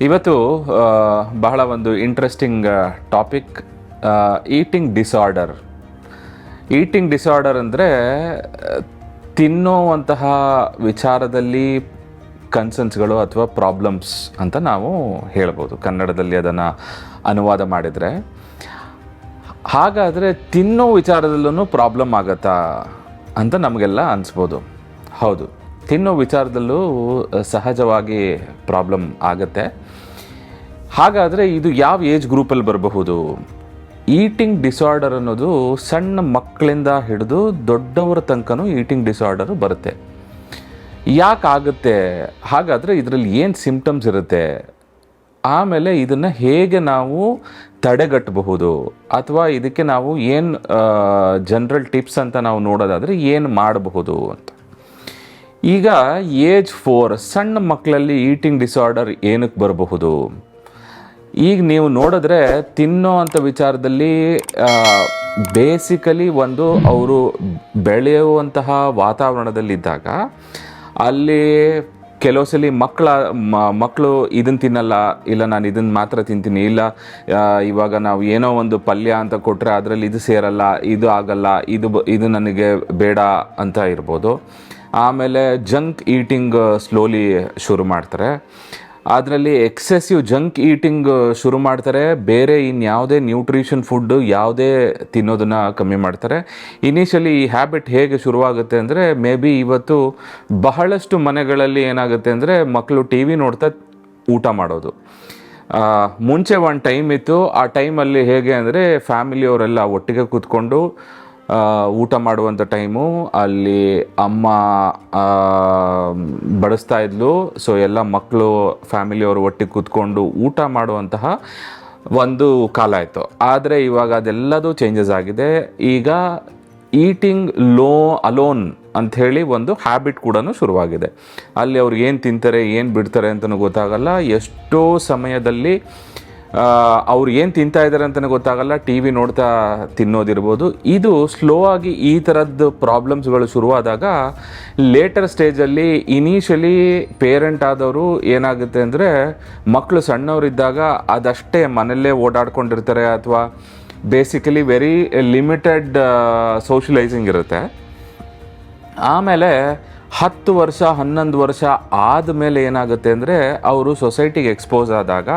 ಇವತ್ತು ಬಹಳ ಒಂದು interesting topic eating disorder eating disorder ಅಂದರೆ, ತಿನ್ನುವಂತಹ ವಿಚಾರದಲ್ಲಿ ಕನ್ಸರ್ನ್ಸ್ಗಳು ಅಥವಾ ಪ್ರಾಬ್ಲಮ್ಸ್ ಅಂತ ನಾವು ಹೇಳ್ಬೋದು. ಕನ್ನಡದಲ್ಲಿ ಅದನ್ನು ಅನುವಾದ ಮಾಡಿದರೆ. ಹಾಗಾದರೆ ತಿನ್ನೋ ವಿಚಾರದಲ್ಲೂ ಪ್ರಾಬ್ಲಮ್ ಆಗತ್ತಾ ಅಂತ ನಮಗೆಲ್ಲ ಅನಿಸ್ಬೋದು. ಹೌದು. ತಿನ್ನೋ ವಿಚಾರದಲ್ಲೂ, ಸಹಜವಾಗಿ ಪ್ರಾಬ್ಲಮ್ ಆಗತ್ತೆ. ಹಾಗಾದರೆ ಇದು ಯಾವ ಏಜ್ ಗ್ರೂಪಲ್ಲಿ ಬರಬಹುದು? ಈಟಿಂಗ್ ಡಿಸಾರ್ಡರ್ ಅನ್ನೋದು ಸಣ್ಣ ಮಕ್ಕಳಿಂದ ಹಿಡಿದು ದೊಡ್ಡವರ ತನಕನೂ ಈಟಿಂಗ್ ಡಿಸಾರ್ಡರು ಬರುತ್ತೆ. ಯಾಕಾಗುತ್ತೆ? ಹಾಗಾದರೆ ಇದರಲ್ಲಿ ಏನು ಸಿಂಪ್ಟಮ್ಸ್ ಇರುತ್ತೆ? ಆಮೇಲೆ ಇದನ್ನು ಹೇಗೆ ನಾವು ತಡೆಗಟ್ಟಬಹುದು? ಅಥವಾ ಇದಕ್ಕೆ ನಾವು ಏನು ಜನರಲ್ ಟಿಪ್ಸ್ ಅಂತ ನಾವು ನೋಡೋದಾದರೆ ಏನು ಮಾಡಬಹುದು ಅಂತ. ಈಗ ಏಜ್ ಫೋರ್ ಸಣ್ಣ ಮಕ್ಕಳಲ್ಲಿ ಈಟಿಂಗ್ ಡಿಸಾರ್ಡರ್ ಏನಕ್ಕೆ ಬರಬಹುದು? ಈಗ ನೀವು ನೋಡಿದ್ರೆ ತಿನ್ನೋ ಅಂಥ ವಿಚಾರದಲ್ಲಿ ಬೇಸಿಕಲಿ ಒಂದು ಅವರು ಬೆಳೆಯುವಂತಹ ವಾತಾವರಣದಲ್ಲಿದ್ದಾಗ ಅಲ್ಲಿ ಕೆಲವು ಸಲ ಮಕ್ಕಳ ಮಕ್ಕಳು ಇದನ್ನು ತಿನ್ನಲ್ಲ, ಇಲ್ಲ ನಾನು ಇದನ್ನು ಮಾತ್ರ ತಿಂತೀನಿ, ಇಲ್ಲ ಇವಾಗ ನಾವು ಏನೋ ಒಂದು ಪಲ್ಯ ಅಂತ ಕೊಟ್ಟರೆ ಅದರಲ್ಲಿ ಇದು ಸೇರಲ್ಲ, ಇದು ಆಗಲ್ಲ, ಇದು ಇದು ನನಗೆ ಬೇಡ ಅಂತ ಇರ್ಬೋದು. ಆಮೇಲೆ ಜಂಕ್ ಈಟಿಂಗ್ ಸ್ಲೋಲಿ ಶುರು ಮಾಡ್ತಾರೆ. ಅದರಲ್ಲಿ ಎಕ್ಸೆಸಿವ್ ಜಂಕ್ ಈಟಿಂಗ್ ಶುರು ಮಾಡ್ತಾರೆ. ಬೇರೆ ಇನ್ಯಾವುದೇ ನ್ಯೂಟ್ರಿಷನ್ ಫುಡ್ ಯಾವುದೇ ತಿನ್ನೋದನ್ನು ಕಮ್ಮಿ ಮಾಡ್ತಾರೆ. ಇನಿಷಿಯಲಿ ಈ ಹ್ಯಾಬಿಟ್ ಹೇಗೆ ಶುರುವಾಗುತ್ತೆ ಅಂದರೆ, ಮೇ ಬಿ ಇವತ್ತು ಬಹಳಷ್ಟು ಮನೆಗಳಲ್ಲಿ ಏನಾಗುತ್ತೆ ಅಂದರೆ ಮಕ್ಕಳು ಟಿ ವಿ ನೋಡ್ತಾ ಊಟ ಮಾಡೋದು. ಮುಂಚೆ ಒಂದು ಟೈಮ್ ಇತ್ತು. ಆ ಟೈಮಲ್ಲಿ ಹೇಗೆ ಅಂದರೆ ಫ್ಯಾಮಿಲಿಯವರೆಲ್ಲ ಒಟ್ಟಿಗೆ ಕೂತ್ಕೊಂಡು ಊಟ ಮಾಡುವಂಥ ಟೈಮು, ಅಲ್ಲಿ ಅಮ್ಮ ಬಡಿಸ್ತಾ ಇದ್ಲು. ಸೊ ಎಲ್ಲ ಮಕ್ಕಳು ಫ್ಯಾಮಿಲಿಯವರು ಒಟ್ಟಿಗೆ ಕೂತ್ಕೊಂಡು ಊಟ ಮಾಡುವಂತಹ ಒಂದು ಕಾಲ ಆಯಿತು. ಆದರೆ ಇವಾಗ ಅದೆಲ್ಲದೂ ಚೇಂಜಸ್ ಆಗಿದೆ. ಈಗ ಈಟಿಂಗ್ ಲೋ ಅಲೋನ್ ಅಂಥೇಳಿ ಒಂದು ಹ್ಯಾಬಿಟ್ ಕೂಡ ಶುರುವಾಗಿದೆ. ಅಲ್ಲಿ ಅವ್ರು ಏನು ತಿಂತಾರೆ, ಏನು ಬಿಡ್ತಾರೆ ಅಂತಲೂ ಗೊತ್ತಾಗಲ್ಲ. ಎಷ್ಟೋ ಸಮಯದಲ್ಲಿ ಅವ್ರು ಏನು ತಿಂತಾ ಇದ್ದಾರೆ ಅಂತಲೇ ಗೊತ್ತಾಗಲ್ಲ. ಟಿ ವಿ ನೋಡ್ತಾ ತಿನ್ನೋದಿರ್ಬೋದು. ಇದು ಸ್ಲೋ ಆಗಿ ಈ ಥರದ್ದು ಪ್ರಾಬ್ಲಮ್ಸ್ಗಳು ಶುರುವಾದಾಗ ಲೇಟರ್ ಸ್ಟೇಜಲ್ಲಿ ಇನಿಷಿಯಲಿ ಪೇರೆಂಟ್ ಆದವರು ಏನಾಗುತ್ತೆ ಅಂದರೆ ಮಕ್ಕಳು ಸಣ್ಣವರಿದ್ದಾಗ ಅದಷ್ಟೇ ಮನೆಯಲ್ಲೇ ಓಡಾಡ್ಕೊಂಡಿರ್ತಾರೆ ಅಥವಾ ಬೇಸಿಕಲಿ ವೆರಿ ಲಿಮಿಟೆಡ್ ಸೋಷಲೈಸಿಂಗ್ ಇರುತ್ತೆ. ಆಮೇಲೆ ಹತ್ತು ವರ್ಷ, ಹನ್ನೊಂದು ವರ್ಷ ಆದಮೇಲೆ ಏನಾಗುತ್ತೆ ಅಂದರೆ ಅವರು ಸೊಸೈಟಿಗೆ ಎಕ್ಸ್ಪೋಸ್ ಆದಾಗ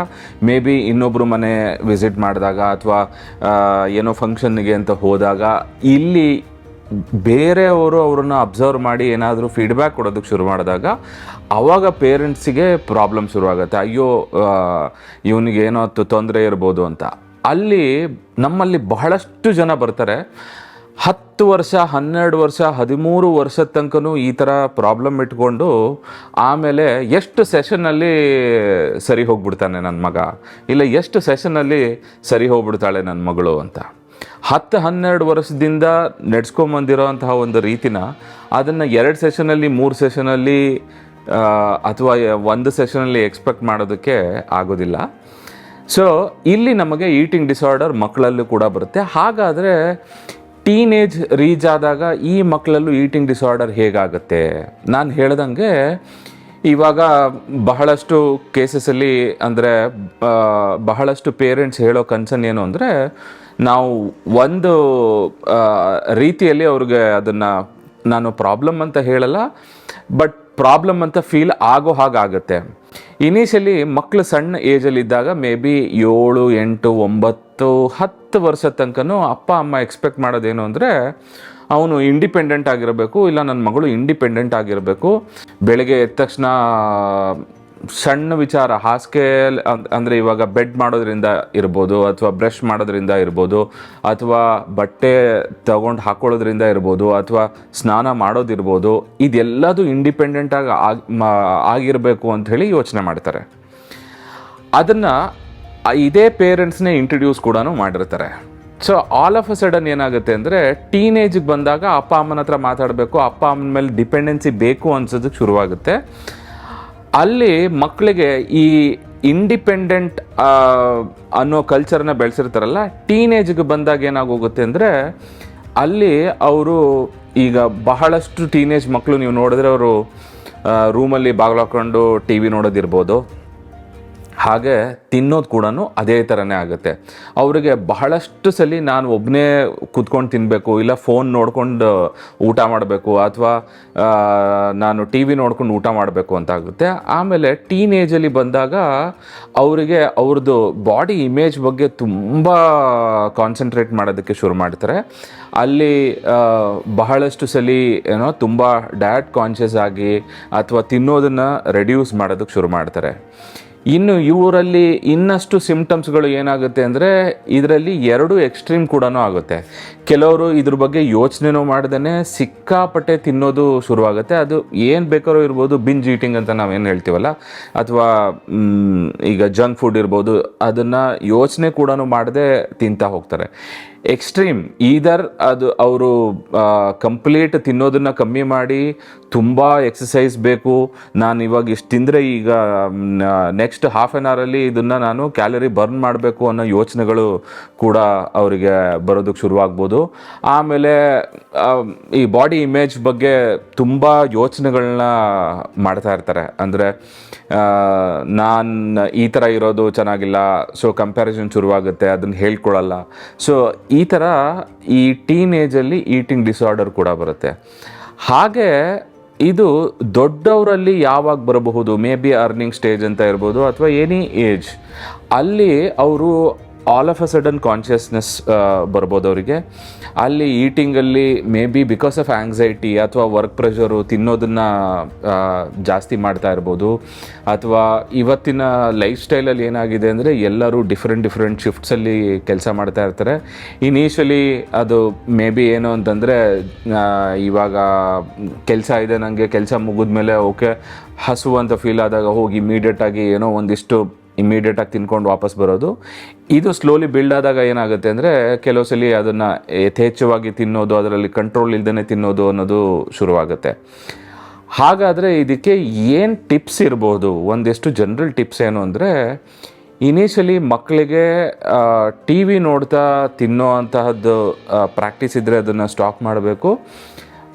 ಮೇ ಬಿ ಇನ್ನೊಬ್ಬರು ಮನೆ ವಿಸಿಟ್ ಮಾಡಿದಾಗ ಅಥವಾ ಏನೋ ಫಂಕ್ಷನ್ಗೆ ಅಂತ ಹೋದಾಗ ಇಲ್ಲಿ ಬೇರೆಯವರು ಅವ್ರನ್ನ ಅಬ್ಸರ್ವ್ ಮಾಡಿ ಏನಾದರೂ ಫೀಡ್ಬ್ಯಾಕ್ ಕೊಡೋದಕ್ಕೆ ಶುರು ಮಾಡಿದಾಗ ಆವಾಗ ಪೇರೆಂಟ್ಸಿಗೆ ಪ್ರಾಬ್ಲಮ್ ಶುರುವಾಗುತ್ತೆ. ಅಯ್ಯೋ ಇವನಿಗೆ ಏನೋ ತೊಂದರೆ ಇರ್ಬೋದು ಅಂತ. ಅಲ್ಲಿ ನಮ್ಮಲ್ಲಿ ಬಹಳಷ್ಟು ಜನ ಬರ್ತಾರೆ. ಹತ್ತು ವರ್ಷ, ಹನ್ನೆರಡು ವರ್ಷ, ಹದಿಮೂರು ವರ್ಷದ ತನಕನೂ ಈ ಥರ ಪ್ರಾಬ್ಲಮ್ ಇಟ್ಕೊಂಡು ಆಮೇಲೆ ಎಷ್ಟು ಸೆಷನ್ನಲ್ಲಿ ಸರಿ ಹೋಗ್ಬಿಡ್ತಾನೆ ನನ್ನ ಮಗ? ಇಲ್ಲ ಎಷ್ಟು ಸೆಷನ್ನಲ್ಲಿ ಸರಿ ಹೋಗ್ಬಿಡ್ತಾಳೆ ನನ್ನ ಮಗಳು ಅಂತ? ಹತ್ತು, ಹನ್ನೆರಡು ವರ್ಷದಿಂದ ನಡೆಸ್ಕೊಂಬಂದಿರೋಂತಹ ಒಂದು ರೀತಿನ ಅದನ್ನು ಎರಡು ಸೆಷನಲ್ಲಿ ಮೂರು ಸೆಷನಲ್ಲಿ ಅಥವಾ ಒಂದು ಸೆಷನಲ್ಲಿ ಎಕ್ಸ್ಪೆಕ್ಟ್ ಮಾಡೋದಕ್ಕೆ ಆಗೋದಿಲ್ಲ. ಸೊ ಇಲ್ಲಿ ನಮಗೆ ಈಟಿಂಗ್ ಡಿಸಾರ್ಡರ್ ಮಕ್ಕಳಲ್ಲೂ ಕೂಡ ಬರುತ್ತೆ. ಹಾಗಾದರೆ ಟೀನೇಜ್ ರೀಚ್ ಆದಾಗ ಈ ಮಕ್ಕಳಲ್ಲೂ ಈಟಿಂಗ್ ಡಿಸಾರ್ಡರ್ ಹೇಗಾಗುತ್ತೆ? ನಾನು ಹೇಳ್ದಂಗೆ ಇವಾಗ ಬಹಳಷ್ಟು ಕೇಸಸಲ್ಲಿ ಅಂದರೆ ಬಹಳಷ್ಟು ಪೇರೆಂಟ್ಸ್ ಹೇಳೋ ಕನ್ಸರ್ನ್ ಏನು ಅಂದರೆ, ನಾವು ಒಂದು ರೀತಿಯಲ್ಲಿ ಅವ್ರಿಗೆ ಅದನ್ನು ನಾನು ಪ್ರಾಬ್ಲಮ್ ಅಂತ ಹೇಳಲ್ಲ, ಬಟ್ ಪ್ರಾಬ್ಲಮ್ ಅಂತ ಫೀಲ್ ಆಗೋ ಹಾಗಾಗುತ್ತೆ ಇನಿಷಿಯಲಿ ಮಕ್ಕಳು ಸಣ್ಣ ಏಜಲ್ಲಿದ್ದಾಗ ಮೇ ಬಿ ಏಳು, ಎಂಟು, ಒಂಬತ್ತು, ಹತ್ತು ವರ್ಷ ತನಕನೂ ಅಪ್ಪ, ಅಮ್ಮ ಎಕ್ಸ್ಪೆಕ್ಟ್ ಮಾಡೋದೇನು ಅಂದರೆ ಅವನು ಇಂಡಿಪೆಂಡೆಂಟ್ ಆಗಿರಬೇಕು, ಇಲ್ಲ ನನ್ನ ಮಗಳು ಇಂಡಿಪೆಂಡೆಂಟ್ ಆಗಿರಬೇಕು. ಬೆಳಗ್ಗೆ ಎದ್ದ ತಕ್ಷಣ, ಸಣ್ಣ ವಿಚಾರ ಹಾಸಿಗೆ ಅಂದರೆ ಇವಾಗ ಬೆಡ್ ಮಾಡೋದ್ರಿಂದ ಇರ್ಬೋದು, ಅಥವಾ ಬ್ರಷ್ ಮಾಡೋದ್ರಿಂದ ಇರ್ಬೋದು, ಅಥವಾ ಬಟ್ಟೆ ತಗೊಂಡು ಹಾಕೊಳ್ಳೋದ್ರಿಂದ ಇರ್ಬೋದು, ಅಥವಾ ಸ್ನಾನ ಮಾಡೋದಿರ್ಬೋದು, ಇದೆಲ್ಲದೂ ಇಂಡಿಪೆಂಡೆಂಟಾಗಿ ಆಗಿರಬೇಕು ಅಂತ ಹೇಳಿ ಯೋಚನೆ ಮಾಡ್ತಾರೆ. ಅದನ್ನು ಇದೇ ಪೇರೆಂಟ್ಸ್ನೇ ಇಂಟ್ರಡ್ಯೂಸ್ ಕೂಡ ಮಾಡಿರ್ತಾರೆ. So all of a sudden ಏನಾಗುತ್ತೆ ಅಂದರೆ ಟೀನೇಜಿಗೆ ಬಂದಾಗ ಅಪ್ಪ ಅಮ್ಮನ ಹತ್ರ ಮಾತಾಡಬೇಕು, ಅಪ್ಪ ಅಮ್ಮನ ಮೇಲೆ ಡಿಪೆಂಡೆನ್ಸಿ ಬೇಕು ಅನ್ಸೋದಕ್ಕೆ ಶುರುವಾಗುತ್ತೆ. ಅಲ್ಲಿ ಮಕ್ಕಳಿಗೆ ಈ ಇಂಡಿಪೆಂಡೆಂಟ್ ಅನ್ನೋ ಕಲ್ಚರ್ನ ಬೆಳೆಸಿರ್ತಾರಲ್ಲ ಟೀನೇಜ್ಗೆ ಬಂದಾಗ ಏನಾಗೋಗುತ್ತೆ ಅಂದರೆ, ಅಲ್ಲಿ ಅವರು ಈಗ ಬಹಳಷ್ಟು ಟೀನೇಜ್ ಮಕ್ಕಳು ನೀವು ನೋಡಿದ್ರೆ ಅವರು ರೂಮಲ್ಲಿ ಬಾಗಿಲು ಹಾಕ್ಕೊಂಡು ಟಿ ವಿ ನೋಡೋದಿರ್ಬೋದು ಹಾಗೆ ತಿನ್ನೋದು ಕೂಡ ಅದೇ ಥರನೇ ಆಗುತ್ತೆ. ಅವರಿಗೆ ಬಹಳಷ್ಟು ಸಲ ನಾನು ಒಬ್ಬನೇ ಕೂತ್ಕೊಂಡು ತಿನ್ನಬೇಕು ಇಲ್ಲ ಫೋನ್ ನೋಡ್ಕೊಂಡು ಊಟ ಮಾಡಬೇಕು, ಅಥವಾ ನಾನು ಟಿ ವಿ ನೋಡ್ಕೊಂಡು ಊಟ ಮಾಡಬೇಕು ಅಂತ ಆಗುತ್ತೆ. ಆಮೇಲೆ ಟೀನ್ ಏಜಲ್ಲಿ ಬಂದಾಗ ಅವರಿಗೆ ಅವ್ರದ್ದು ಬಾಡಿ ಇಮೇಜ್ ಬಗ್ಗೆ ತುಂಬ ಕಾನ್ಸಂಟ್ರೇಟ್ ಮಾಡೋದಕ್ಕೆ ಶುರು ಮಾಡ್ತಾರೆ. ಅಲ್ಲಿ ಬಹಳಷ್ಟು ಸಲ, ಏನೋ, ತುಂಬ ಡಯಟ್ ಕಾನ್ಷಿಯಸ್ ಆಗಿ, ಅಥವಾ ತಿನ್ನೋದನ್ನು ರೆಡ್ಯೂಸ್ ಮಾಡೋದಕ್ಕೆ ಶುರು ಮಾಡ್ತಾರೆ. ಇನ್ನು ಇವರಲ್ಲಿ ಇನ್ನಷ್ಟು ಸಿಂಪ್ಟಮ್ಸ್ಗಳು ಏನಾಗುತ್ತೆ ಅಂದರೆ ಇದರಲ್ಲಿ ಎರಡು ಎಕ್ಸ್ಟ್ರೀಮ್ ಕೂಡ ಆಗುತ್ತೆ. ಕೆಲವರು ಇದ್ರ ಬಗ್ಗೆ ಯೋಚನೆನೂ ಮಾಡ್ದೇ ಸಿಕ್ಕಾಪಟ್ಟೆ ತಿನ್ನೋದು ಶುರುವಾಗುತ್ತೆ. ಅದು ಏನು ಬೇಕಾದ್ರೂ ಇರ್ಬೋದು ಬಿಂಜ್ ಈಟಿಂಗ್ ಅಂತ ನಾವೇನು ಹೇಳ್ತೀವಲ್ಲ? ಅಥವಾ ಈಗ ಜಂಕ್ ಫುಡ್ ಇರ್ಬೋದು, ಅದನ್ನು ಯೋಚನೆ ಕೂಡ ಮಾಡದೆ ತಿಂತಾ ಹೋಗ್ತಾರೆ. ಎಕ್ಸ್ಟ್ರೀಮ್ ಈದರ್ ಅದು ಅವರು ಕಂಪ್ಲೀಟ್ ತಿನ್ನೋದನ್ನು ಕಮ್ಮಿ ಮಾಡಿ, ತುಂಬ ಎಕ್ಸಸೈಸ್ ಬೇಕು. ನಾನು ಇವಾಗ ಇಷ್ಟು ತಿಂದರೆ ಈಗ ನೆಕ್ಸ್ಟ್ ಹಾಫ್ ಆನ್ ಅವರಲ್ಲಿ ಇದನ್ನು ನಾನು ಕ್ಯಾಲರಿ ಬರ್ನ್ ಮಾಡಬೇಕು ಅನ್ನೋ ಯೋಚನೆಗಳು ಕೂಡ ಅವರಿಗೆ ಬರೋದಕ್ಕೆ ಶುರುವಾಗ್ಬೋದು. ಆಮೇಲೆ ಈ ಬಾಡಿ ಇಮೇಜ್ ಬಗ್ಗೆ ತುಂಬ ಯೋಚನೆಗಳನ್ನ ಮಾಡ್ತಾ ಇರ್ತಾರೆ. ಅಂದರೆ ನಾನು ಈ ಥರ ಇರೋದು ಚೆನ್ನಾಗಿಲ್ಲ ಸೊ ಕಂಪ್ಯಾರಿಸನ್ ಶುರುವಾಗುತ್ತೆ, ಅದನ್ನು ಹೇಳ್ಕೊಳಲ್ಲ. ಸೊ ಈ ಥರ ಈ ಟೀನ್ ಏಜಲ್ಲಿ ಈಟಿಂಗ್ ಡಿಸಾರ್ಡರ್ ಕೂಡ ಬರುತ್ತೆ. ಹಾಗೆ ಇದು ದೊಡ್ಡವರಲ್ಲಿ ಯಾವಾಗ ಬರಬಹುದು? ಮೇ ಬಿ ಅರ್ನಿಂಗ್ ಸ್ಟೇಜ್ ಅಂತ ಇರ್ಬೋದು ಅಥವಾ ಎನಿ ಏಜ್ ಅಲ್ಲಿ ಅವರು all of a sudden consciousness ಬರ್ಬೋದು ಅವರಿಗೆ ಅಲ್ಲಿ ಈಟಿಂಗಲ್ಲಿ may be because of anxiety ಅಥವಾ ವರ್ಕ್ ಪ್ರೆಷರು ತಿನ್ನೋದನ್ನು ಜಾಸ್ತಿ ಮಾಡ್ತಾ ಇರ್ಬೋದು. ಅಥವಾ ಇವತ್ತಿನ ಲೈಫ್ ಸ್ಟೈಲಲ್ಲಿ ಏನಾಗಿದೆ ಅಂದರೆ ಎಲ್ಲರೂ ಡಿಫ್ರೆಂಟ್ ಡಿಫ್ರೆಂಟ್ ಶಿಫ್ಟ್ಸಲ್ಲಿ ಕೆಲಸ ಮಾಡ್ತಾ ಇರ್ತಾರೆ. ಇನಿಷಿಯಲಿ ಅದು ಮೇ ಬಿ ಏನು ಅಂತಂದರೆ ಇವಾಗ ಕೆಲಸ ಇದೆ ನನಗೆ ಕೆಲಸ ಮುಗಿದ್ಮೇಲೆ ಓಕೆ ಹಸುವಂತ ಫೀಲ್ ಆದಾಗ ಹೋಗಿ ಇಮಿಡಿಯೇಟಾಗಿ ಏನೋ ಒಂದಿಷ್ಟು ಇಮಿಡಿಯೇಟಾಗಿ ತಿನ್ಕೊಂಡು ವಾಪಸ್ ಬರೋದು. ಇದು ಸ್ಲೋಲಿ ಬಿಲ್ಡ್ ಆದಾಗ ಏನಾಗುತ್ತೆ ಅಂದರೆ, ಕೆಲವು ಸಲ ಅದನ್ನು ಯಥೇಚ್ಛವಾಗಿ ತಿನ್ನೋದು, ಅದರಲ್ಲಿ ಕಂಟ್ರೋಲ್ ಇಲ್ಲದೇ ತಿನ್ನೋದು ಅನ್ನೋದು ಶುರುವಾಗುತ್ತೆ. ಹಾಗಾದರೆ ಇದಕ್ಕೆ ಏನು ಟಿಪ್ಸ್ ಇರ್ಬೋದು? ಒಂದಿಷ್ಟು ಜನರಲ್ ಟಿಪ್ಸ್ ಏನು ಅಂದರೆ ಇನಿಷಿಯಲಿ ಮಕ್ಕಳಿಗೆ ಟಿ ವಿ ನೋಡ್ತಾ ತಿನ್ನೋ ಅಂತಹದ್ದು ಪ್ರಾಕ್ಟೀಸ್ ಇದ್ದರೆ ಅದನ್ನು ಸ್ಟಾಪ್ ಮಾಡಬೇಕು.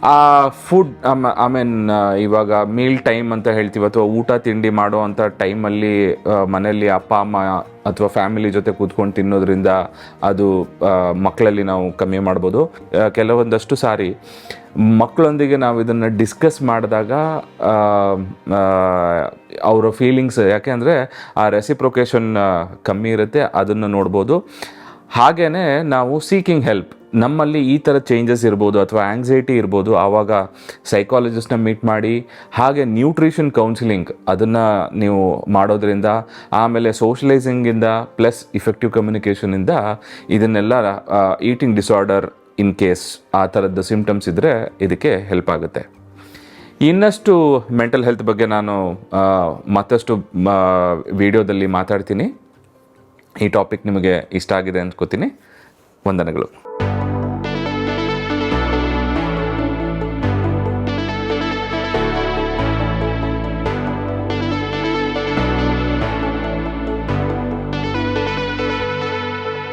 ಆ ಫುಡ್ ಐ ಮೀನ್ ಇವಾಗ ಮೀಲ್ ಟೈಮ್ ಅಂತ ಹೇಳ್ತೀವಿ ಅಥವಾ ಊಟ ತಿಂಡಿ ಮಾಡೋ ಅಂಥ ಟೈಮಲ್ಲಿ ಮನೆಯಲ್ಲಿ ಅಪ್ಪ, ಅಮ್ಮ ಅಥವಾ ಫ್ಯಾಮಿಲಿ ಜೊತೆ ಕೂತ್ಕೊಂಡು ತಿನ್ನೋದ್ರಿಂದ ಅದು ಮಕ್ಕಳಲ್ಲಿ ನಾವು ಕಮ್ಮಿ ಮಾಡ್ಬೋದು. ಕೆಲವೊಂದಷ್ಟು ಸಾರಿ ಮಕ್ಕಳೊಂದಿಗೆ ನಾವು ಇದನ್ನು ಡಿಸ್ಕಸ್ ಮಾಡಿದಾಗ ಅವರ ಫೀಲಿಂಗ್ಸ್ ಯಾಕೆಂದರೆ ಆ ರೆಸಿಪ್ರೊಕೇಶನ್ ಕಮ್ಮಿ ಇರುತ್ತೆ, ಅದನ್ನು ನೋಡ್ಬೋದು. ಹಾಗೆಯೇ ನಾವು ಸೀಕಿಂಗ್ ಹೆಲ್ಪ್ ನಮ್ಮಲ್ಲಿ ಈ ಥರ ಚೇಂಜಸ್ ಇರ್ಬೋದು ಅಥವಾ ಆ್ಯಂಗ್ಸೈಟಿ ಇರ್ಬೋದು, ಆವಾಗ ಸೈಕಾಲಜಿಸ್ಟ್ನ ಮೀಟ್ ಮಾಡಿ, ಹಾಗೆ ನ್ಯೂಟ್ರಿಷನ್ ಕೌನ್ಸಿಲಿಂಗ್ ಅದನ್ನು ನೀವು ಮಾಡೋದ್ರಿಂದ, ಆಮೇಲೆ ಸೋಷಲೈಸಿಂಗಿಂದ ಪ್ಲಸ್ ಇಫೆಕ್ಟಿವ್ ಕಮ್ಯುನಿಕೇಷನಿಂದ ಇದನ್ನೆಲ್ಲ ಈಟಿಂಗ್ ಡಿಸಾರ್ಡರ್ ಇನ್ ಕೇಸ್ ಆ ಥರದ್ದು ಸಿಮ್ಟಮ್ಸ್ ಇದ್ದರೆ ಇದಕ್ಕೆ ಹೆಲ್ಪ್ ಆಗುತ್ತೆ. ಇನ್ನಷ್ಟು ಮೆಂಟಲ್ ಹೆಲ್ತ್ ಬಗ್ಗೆ ನಾನು ಮತ್ತಷ್ಟು ವಿಡಿಯೋದಲ್ಲಿ ಮಾತಾಡ್ತೀನಿ. ಈ ಟಾಪಿಕ್ ನಿಮಗೆ ಇಷ್ಟ ಆಗಿದೆ ಅಂದ್ಕೋತೀನಿ ವಂದನೆಗಳು.